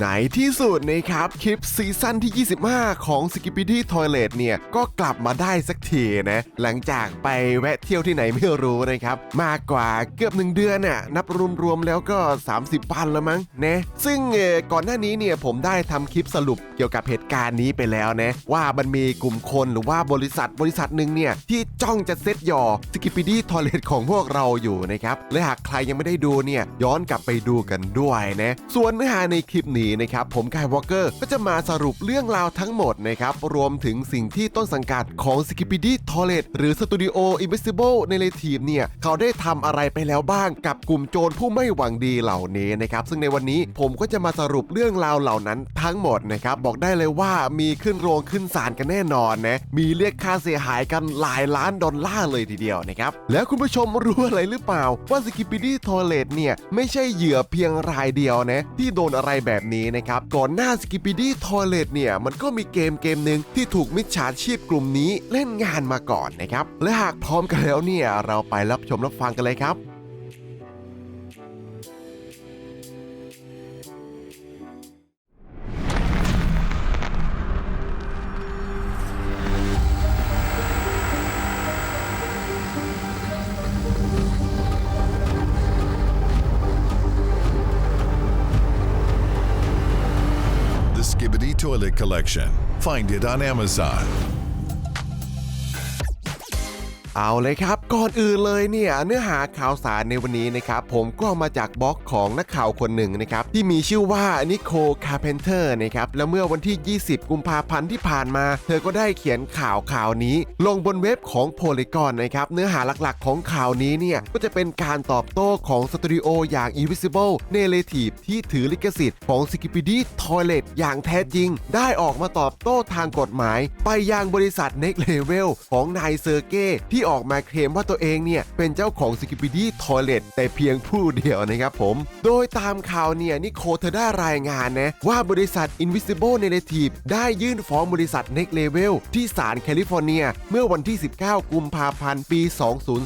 ในที่สุดนะครับ คลิปซีซั่นที่ 25 ของ s k i p p y d y Toilet เนี่ย ก็กลับมาได้สักทีนะ หลังจากไปแวะเที่ยวที่ไหนไม่รู้นะครับ มากกว่าเกือบหนึ่งเดือนน่ะนับรวมๆแล้วก็ 30วันแล้วมั้งนะซึ่งก่อนหน้านี้เนี่ยผมได้ทำคลิปสรุปเกี่ยวกับเหตุการณ์นี้ไปแล้วนะ ว่ามันมีกลุ่มคนหรือว่าบริษัทบริษัทหนึ่งเนี่ยที่จ้องจะเซตยอ s k i p p y d y Toilet ของพวกเราอยู่นะครับและหากใครยังไม่ได้ดูเนี่ยย้อนกลับไปดูกันด้วยนะส่วนเนื้อหาในคลิปนี้นะครับผมกายวอลเกอร์ก็จะมาสรุปเรื่องราวทั้งหมดนะครับรวมถึงสิ่งที่ต้นสังกัดของ s k i p p y d y Toilet หรือ Studio Invisible ในเลทีมเนี่ยเขาได้ทำอะไรไปแล้วบ้างกับกลุ่มโจรผู้ไม่หวังดีเหล่านี้นะครับซึ่งในวันนี้ผมก็จะมาสรุปเรื่องราวเหล่านั้นทั้งหมดนะครับบอกได้เลยว่ามีขึ้นโรงขึ้นศาลกันแน่นอนนะมีเรียกค่าเสียหายกันหลายล้านดอลลาร์เลยทีเดียวนะครับแล้วคุณผู้ชมรู้อะไรหรือเปล่าว่า s k i p p y d y Toilet เนี่ยไม่ใช่เหยื่อเพียงรายเดียวนะที่โดนอะไรแบบนี้นะครับ ก่อนหน้าสกิปปี้ดี้ทอยเลตเนี่ยมันก็มีเกมเกมหนึ่งที่ถูกมิจฉาชีพกลุ่มนี้เล่นงานมาก่อนนะครับ และหากพร้อมกันแล้วเนี่ยเราไปรับชมรับฟังกันเลยครับ Toilet Collection. Find it on Amazon. เอาเลยครับ ก่อนอื่นเลยเนี่ยเนื้อหาข่าวสารในวันนี้นะครับผมก็มาจากบล็อกของนักข่าวคนหนึ่งนะครับที่มีชื่อว่านิโคคาเพนเตอร์นะครับแล้วเมื่อวันที่ 20 กุมภาพันธ์ที่ผ่านมา เธอก็ได้เขียนข่าวข่าวนี้ ลงบนเว็บของโพลีกอนนะครับเนื้อหาหลักๆ ของข่าวนี้เนี่ยก็จะเป็นการตอบโต้ของสตูดิโออย่าง Invisible Narrative ที่ถือลิขสิทธิ์ของ s k i p p y d y Toilet อย่างแท้จริง ได้ออกมาตอบโต้ทางกฎหมาย ไปยังบริษัท Next Level ของนายเซอร์เก้ที่ออกมาเคลมว่าตัวเองเนี่ย เป็นเจ้าของ s k i p p y d y Toilet แต่เพียงผู้เดียวนะครับผม โดยตามข่าวเนี่ยนิโคเธอได้รายงานนะ ว่าบริษัท Invisible Narrative ได้ยื่นฟ้องบริษัท Next Level ที่ศาลแคลิฟอร์เนีย เมื่อวันที่ 19 กุมภาพันธ์ปี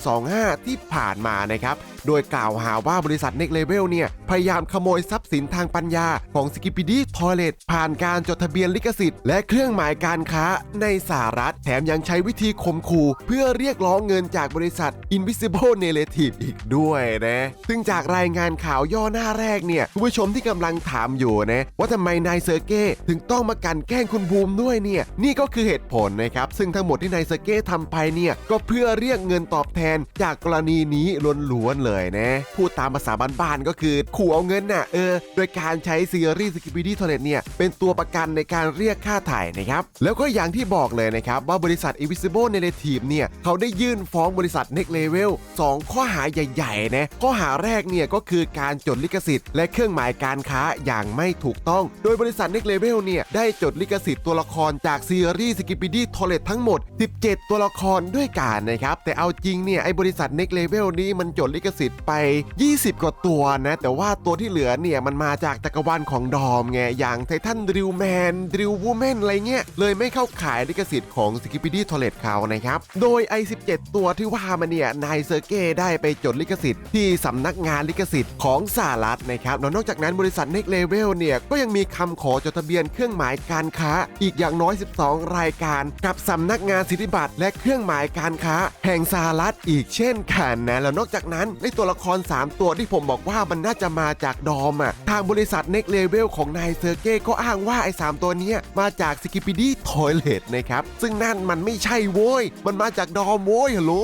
2025 ที่ผ่านมานะครับโดยกล่าวหาว่าบริษัท Next Level เนี่ย พยายามขโมยทรัพย์สินทางปัญญาของ s k i p p y d y Toilet ผ่านการจดทะเบียนลิขสิทธิ์และเครื่องหมายการค้าในสหรัฐ แถมยังใช้วิธีข่มขู่เพื่อเรียกร้องเงินจากบริษัท Invisible Narrative อีกด้วยนะ ซึ่งจากรายงานข่าวย่อหน้าแรกเนี่ยคุณผู้ชมที่กำลังถามอยู่นะ ว่าทำไมนายเซอร์เก้ถึงต้องมากันแกล้งคุณบูมด้วยเนี่ย นี่ก็คือเหตุผลนะครับ ซึ่งทั้งหมดที่นายเซอร์เก้ทำไปเนี่ยก็เพื่อเรียกเงินตอบแทนจากกรณีนี้ล้วนๆเลยนะพูดตามภาษาบ้านๆก็คือขู่เอาเงินน่ะเออโดยการใช้ซีรีส์สกิปปี้ดีทอร์เรตเนี่ยเป็นตัวประกันในการเรียกค่าถ่ายนะครับแล้วก็อย่างที่บอกเลยนะครับว่าบริษัท Invisible Narrative เนี่ยเขาได้ยื่นฟ้องบริษัท Next Level 2 ข้อหาใหญ่ๆนะข้อหาแรกเนี่ยก็คือการจดลิขสิทธิ์และเครื่องหมายการค้าอย่างไม่ถูกต้อง โดยบริษัท Next Level เนี่ยได้จดลิขสิทธิ์ตัวละครจากซีรีส์สกิปปี้ดี้ทอเรตทั้งหมด 17 ตัวละครด้วยกันนะครับแต่เอาจริงเนี่ยไอ้บริษัท Next Level นี้มันจดลิขสิทธิ์ไป 20 กว่าตัวนะ แต่ว่าตัวที่เหลือเนี่ยมันมาจากจักรวาลของดอมไงอย่างไททันดริวแมนดริววูแมนอะไรเงี้ยเลยไม่เข้าขายลิขสิทธิ์ของสกิปปี้ดี้ทอเรตเขานะครับโดยไอ้7 ตัวที่ว่ามาเนี่ยนายเซอร์เก้ได้ไปจดลิขสิทธิ์ที่สำนักงานลิขสิทธิ์ของสหรัฐนะครับแล้วนอกจากนั้นบริษัท Next Level เนี่ยก็ยังมีคำขอจดทะเบียนเครื่องหมายการค้า อีกอย่างน้อย 12 รายการ กับสำนักงานสิทธิบัตรและเครื่องหมายการค้า แห่งสหรัฐอีกเช่นกันนะแล้วนอกจากนั้นในตัวละคร 3 ตัวที่ผมบอกว่ามันน่าจะมาจากดอมอะทางบริษัท Next Level ของนายเซอร์เก้ก็อ้างว่าไอ้3ตัวเนี้ยมาจากสกิป p ดี้ทอยเลตนะครับซึ่งนั่นมันไม่ใช่โว้ยมันมาจากดอมโว้ยฮัลโหล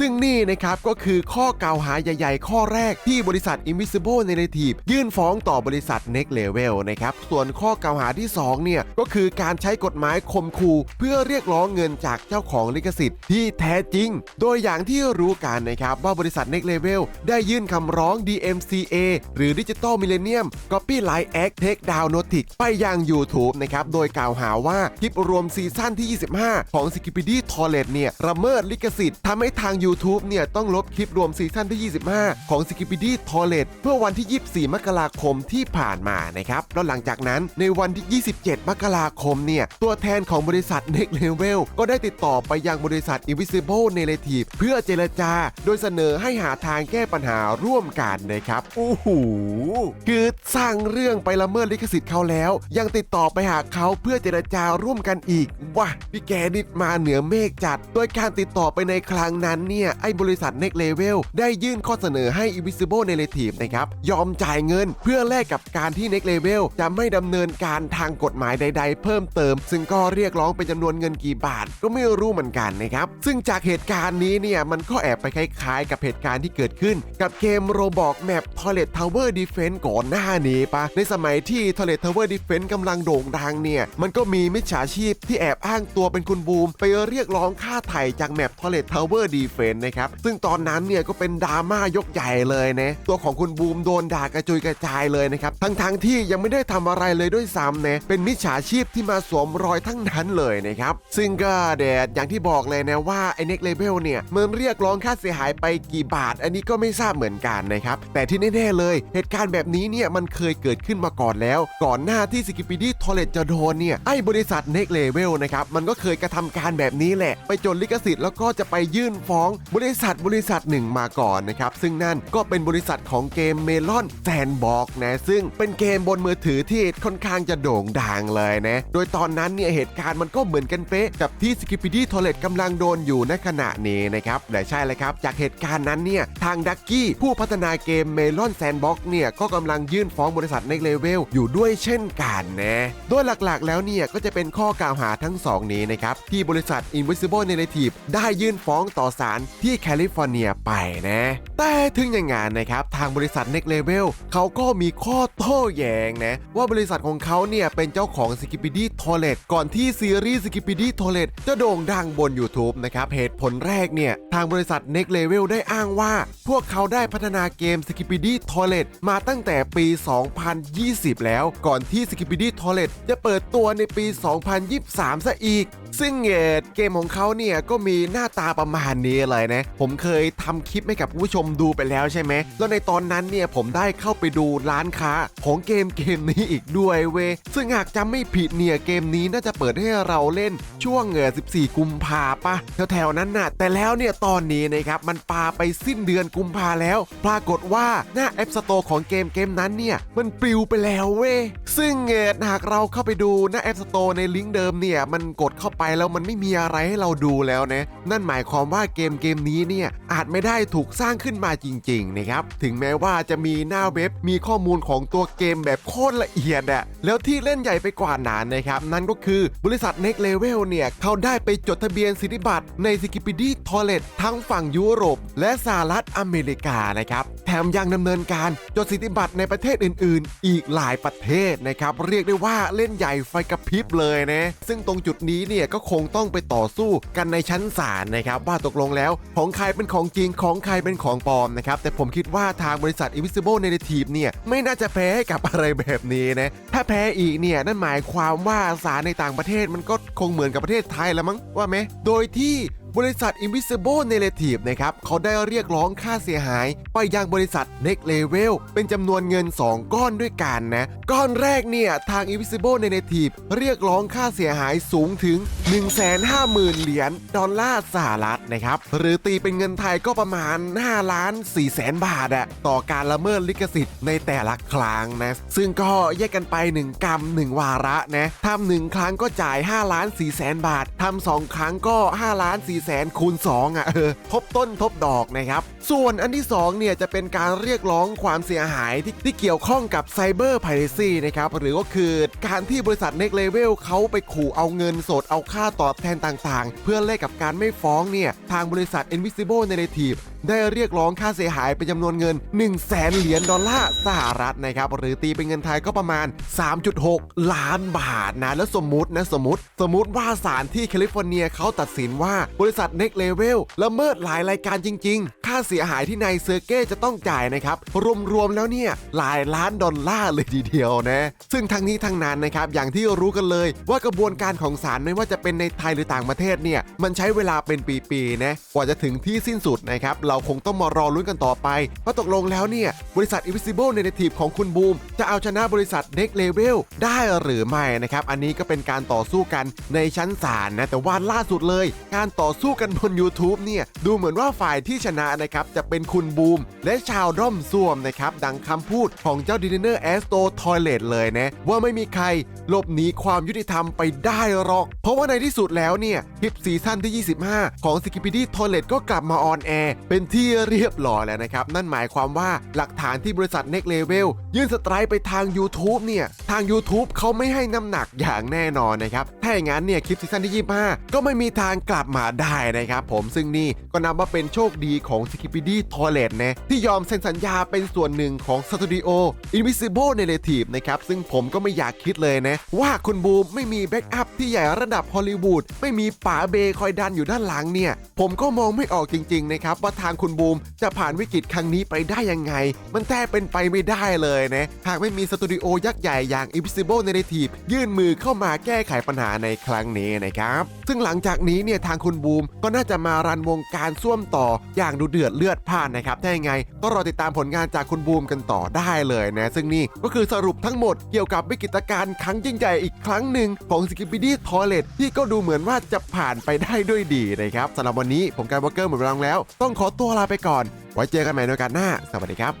ซึ่งนี่นะครับก็คือข้อกล่าวหาใหญ่ ๆ ข้อแรกที่บริษัท Invisible Narrative ยื่นฟ้องต่อบริษัท Next Level นะครับส่วนข้อกล่าวหาที่2เนี่ยก็คือการใช้กฎหมายข่มขู่เพื่อเรียกร้องเงินจากเจ้าของลิขสิทธิ์ที่แท้จริง โดยอย่างที่รู้กันนะครับว่าบริษัท Next Level ได้ยื่นคำร้อง DMCA หรือ Digital Millennium Copyright Act Takedown Notice ไปยัง YouTube นะครับโดยกล่าวหาว่าคลิปรวมซีซั่นที่ 25 ของ s k i p p y d y Toilet เนี่ยระเมิดลิขสิทธิ์ทำให้ทาง YouTube เนี่ยต้องลบคลิปรวมซีซั่นที่ 25 ของ s k i p p y t o i l e t เพื่อวันที่ 24 มกราคมที่ผ่านมานะครับ แล้วหลังจากนั้นในวันที่ 27 มกราคมเนี่ย ตัวแทนของบริษัท Next Level ก็ได้ติดต่อไปยังบริษัท Invisible Narrative เพื่อเจรจา โดยเสนอให้หาทางแก้ปัญหาร่วมกันนะครับโอ้โหคือสร้างเรื่องไปละเมิดลิขสิทธิ์เขาแล้ว ยังติดต่อไปหาเขาเพื่อเจรจาร่วมกันอีกว้าพี่แกนี่มาเหนือเมฆจัด โดยการติดต่อไปในครั้งนั้นเนี่ย ไอ้บริษัท Next Level ได้ยื่นข้อเสนอให้ Invisible Narrative นะครับ ยอมจ่ายเงินเพื่อแลกกับการที่ Next Level จะไม่ดำเนินการทางกฎหมายใด ๆ เพิ่มเติม ซึ่งก็เรียกร้องเป็นจำนวนเงินกี่บาท ก็ไม่รู้เหมือนกันนะครับ ซึ่งจากเหตุการณ์นี้เนี่ย มันก็แอบไปคล้ายๆ กับเหตุการณ์ที่เกิดขึ้น กับเกมโรบอกแมป Toilet Tower Defense ก่อนหน้านี้ปะในสมัยที่ Toilet Tower Defense กำลังโด่งดังเนี่ยมันก็มีมิจฉาชีพที่แอบอ้างตัวเป็นคุณบูม ไปเรียกร้องค่าไถ่จากแมป Toilet Tower Defense นะครับ ซึ่งตอนนั้นเนี่ยก็เป็นดราม่ายกใหญ่เลยนะ ตัวของคุณบูมโดนด่ากระจุยกระจายเลยนะครับ ทั้งๆที่ยังไม่ได้ทำอะไรเลยด้วยซ้ำนะเป็นมิจฉาชีพที่มาสวมรอยทั้งนั้นเลยนะครับ ซึ่งก็เดดอย่างที่บอกเลยนะว่าไอ้ Next Level เนี่ยมันเรียกร้องค่าเสียหายไปกี่บาท อันนี้ก็ไม่ทราบเหมือนกันนะครับ แต่ที่แน่ๆเลย เหตุการณ์แบบนี้เนี่ยมันเคยเกิดขึ้นมาก่อนแล้ว ก่อนหน้าที่สกิป d ดี้ทอเลตจะโดนเนี่ยไอ้บริษัท Next Level นะครับมันก็เคยกระทำการแบบนี้แหละ ไปจดลิขสิทธิ์แล้วก็จะไปยื่นฟ้องบริษัทบริษัทหนึ่งมาก่อนนะครับ ซึ่งนั่นก็เป็นบริษัทของเกมเมลอนแซนบ็อกนะซึ่งเป็นเกมบนมือถือที่ค่อนข้างจะโด่งดังเลยนะ โดยตอนนั้นเนี่ยเหตุการณ์มันก็เหมือนกันเป๊ะกับที่สกิป d ดี้ทอเลตกำลังโดนอยู่ในขณะนี้นะครับและใช่เลยครับ จากเหตุการณ์นั้นเนี่ยทางดักกี้ผู้พัฒนาเกมเมลอนแซนบ็อกเนี่ยก็กำลังยื่นฟ้องบริษัท Next Level อยู่ด้วยเช่นกันนะโดยหลักๆ แล้วเนี่ยก็จะเป็นข้อกล่าวหาทั้งสองนี้นะครับที่บริษัท Invisible Narrative ได้ยื่นฟ้องต่อศาลที่แคลิฟอร์เนียไปนะ แต่ถึงอย่างงั้นนะครับ ทางบริษัท Next Level เขาก็มีข้อโต้แย้งนะ ว่าบริษัทของเขาเนี่ย เป็นเจ้าของ s k i p p y d Toilet ก่อนที่ซีรีส์ s k i p p y d Toilet จะโด่งดังบน YouTube นะครับ เหตุผลแรกเนี่ย ทางบริษัท Next Level ได้อ้างว่า พวกเขาได้พัฒนาเกม s k i p p y d Toilet มาตั้งแต่ปี 2020 แล้วก่อนที่ s k i p p y d Toilet จะเปิดตัวในปี 2023 ซะอีก ซึ่งเอ่อเกมของเขาเนี่ยก็มีหน้าตาประมาณนี้เลยนะ ผมเคยทำคลิปให้กับผู้ชมดูไปแล้วใช่ไหม แล้วในตอนนั้นเนี่ยผมได้เข้าไปดูร้านค้าของเกมเกมนี้อีกด้วยเว้ยซึ่งหากจำไม่ผิดเนี่ยเกมนี้น่าจะเปิดให้เราเล่นช่วงเอ่อ14 กุมภาปะแถวๆนั้นน่ะ แต่แล้วเนี่ยตอนนี้นะครับมันปาไปสิ้นเดือนกุมภาแล้ว ปรากฏว่าหน้า App Store ของเกมเกมนั้นเนี่ยมันปลิวไปแล้วเว้ยซึ่งเอ่อหากเราเข้าไปดูหน้า App Store ในลิงก์เดิมเนี่ยมันกดเข้าไปแล้วมันไม่มีอะไรให้เราดูแล้วนะนั่นหมายความว่าเกมเกมนี้เนี่ยอาจไม่ได้ถูกสร้างขึ้นมาจริงๆนะครับถึงแม้ว่าจะมีหน้าเว็บมีข้อมูลของตัวเกมแบบโคตรละเอียดอะแล้วที่เล่นใหญ่ไปกว่านั้นนะครับนั่นก็คือบริษัท Next Level เนี่ยเขาได้ไปจดทะเบียนสิทธิบัตรใน s k i p p y d Toilet ทั้งฝั่งยุโรป และสหรัฐอเมริกานะครับแถมยังดำเนินการจดสิทธิบัตรในประเทศอื่น ๆ อีกหลายประเทศนะครับเรียกได้ว่าเล่นใหญ่ไฟกระพริบเลยนะซึ่งตรงจุดนี้เนี่ยก็คงต้องไปต่อสู้กันในชั้นศาลนะครับว่าตกลงแล้วของใครเป็นของจริงของใครเป็นของปลอมนะครับแต่ผมคิดว่าทางบริษัท Invisible Narrative เนี่ยไม่น่าจะแพ้ให้กับอะไรแบบนี้นะถ้าแพ้อีกเนี่ยนั่นหมายความว่าศาลในต่างประเทศมันก็คงเหมือนกับประเทศไทยแล้วมั้งว่าไหมโดยที่ บริษัท Invisible Narrative นะครับเขาได้เรียกร้องค่าเสียหาย ไปยังบริษัท Next Level เป็นจำนวนเงิน 2 ก้อนด้วยกันนะ ก้อนแรกเนี่ย ทาง Invisible Narrative เรียกร้องค่าเสียหายสูงถึง 150,000 เหรียญดอลลาร์สหรัฐนะครับ หรือตีเป็นเงินไทยก็ประมาณ5ล้าน4แสนบาทอะต่อการละเมิดลิขสิทธิ์ในแต่ละครั้งนะ ซึ่งก็แยกกันไป 1 กรรม 1 วาระนะทำหนึ่งครั้งก็จ่าย5ล้าน4แสนบาททำสองครั้งก็5ล้าน4แสนคูณ2อะเออทบต้นทบดอกนะครับ ส่วนอันที่2เนี่ยจะเป็นการเรียกร้องความเสียหายที่ที่เกี่ยวข้องกับไซเบอร์ไพเรซีนะครับหรือก็คือการที่บริษัทเน็กเลเวลเขาไปขู่เอาเงินสดเอาค่าตอบแทนต่างๆ เพื่อแลกกับการไม่ฟ้องเนี่ยทางบริษัท Invisible Narrative ได้เรียกร้องค่าเสียหายเป็นจำนวนเงิน 1 0 0 0 0แสนเหรียญดอลลาร์สหรัฐนะครับ หรือตีเป็นเงินไทยก็ประมาณ 3.6 ล้านบาทนะ แล้วสมมตินะสมมติ สมมติว่าศาลที่แคลิฟอร์เนียเขาตัดสินว่าบริษัท Next Level ละเมิดหลายรายการจริง ๆ ค่าเสียหายที่นายเซอร์เก้จะต้องจ่ายนะครับ รวมๆแล้วเนี่ยหลายล้านดอลลาร์เลยทีเดียวนะ ซึ่งทั้งนี้ทั้งนั้นนะครับอย่างที่รู้กันเลยว่ากระบวนการของศาลไม่ว่าจะเป็นในไทยหรือต่างประเทศเนี่ยมันใช้เวลาเป็นปีๆนะกว่าจะถึงที่สิ้นสุดนะครับเราคงต้องมารอลุ้นกันต่อไปว่าตกลงแล้วเนี่ย บริษัท Invisible Native ของคุณบูม จะเอาชนะบริษัท Next Level ได้หรือไม่นะครับ อันนี้ก็เป็นการต่อสู้กันในชั้นศาลนะ แต่ว่าล่าสุดเลย การต่อสู้กันบน YouTube เนี่ย ดูเหมือนว่าฝ่ายที่ชนะนะครับจะเป็นคุณบูม และชาวด้อมซ่วมนะครับ ดังคำพูดของเจ้าดินเนอร์แอสโตทอยเลตเลยนะ ว่าไม่มีใครหลบหนีความยุติธรรมไปได้หรอก เพราะว่าในที่สุดแล้วเนี่ยคลิปซีซั่นที่ 25 ของ s k i p p y t o i l e t ก็กลับมาออนแอร์เป็นที่เรียบร้อยแล้วนะครับ นั่นหมายความว่าหลักฐานที่บริษัท Next Level ยื่นสไตร์ไปทาง YouTube เนี่ย ทาง YouTube เขาไม่ให้น้ำหนักอย่างแน่นอนนะครับ ถ้าอย่างนั้นเนี่ยคลิปซีซั่นที่ 25 ก็ไม่มีทางกลับมาได้นะครับผมซึ่งนี่ก็นับว่าเป็นโชคดีของ s k i p p y t o i l e t นะที่ยอมเซ็นสัญญาเป็นส่วนหนึ่งของสตูดิโอ Invisible Narrative นะครับซึ่งผมก็ไม่อยากคิดเลยนะว่าคุณบูมไม่มีแบ็กอัพที่ใหญ่ระดับฮอลลีวูดไม่มีป๋าเบคอยดันอยู่ด้านหลังเนี่ยผมก็มองไม่ออกจริงๆนะครับว่าทางคุณบูม จะผ่านวิกฤตครั้งนี้ไปได้ยังไง มันแทบเป็นไปไม่ได้เลยนะ หากไม่มีสตูดิโอยักษ์ใหญ่อย่าง Invisible Narrative ยื่นมือเข้ามาแก้ไขปัญหาในครั้งนี้นะครับ ซึ่งหลังจากนี้เนี่ยทางคุณบูมก็น่าจะมารันวงการส้วมต่ออย่างดูเดือดเลือดพล่านนะครับถ้ยังไง ก็รอติดตามผลงานจากคุณบูมกันต่อได้เลยนะ ซึ่งนี่ก็คือสรุปทั้งหมดเกี่ยวกับวิกฤตการณ์ครั้งยิ่งใหญ่อีกครั้งหนึ่งของ s k i p p y d t o i l e t ที่ก็ดูเหมือนว่าจะผ่านไปได้ด้วยดีนะครับสำหรับวันนี้ผมการวอลเกอร์หมดเวลาแล้ว ต้องขอตัวลาไปก่อน ไว้เจอกันใหม่ในโอกาสหน้า สวัสดีครับ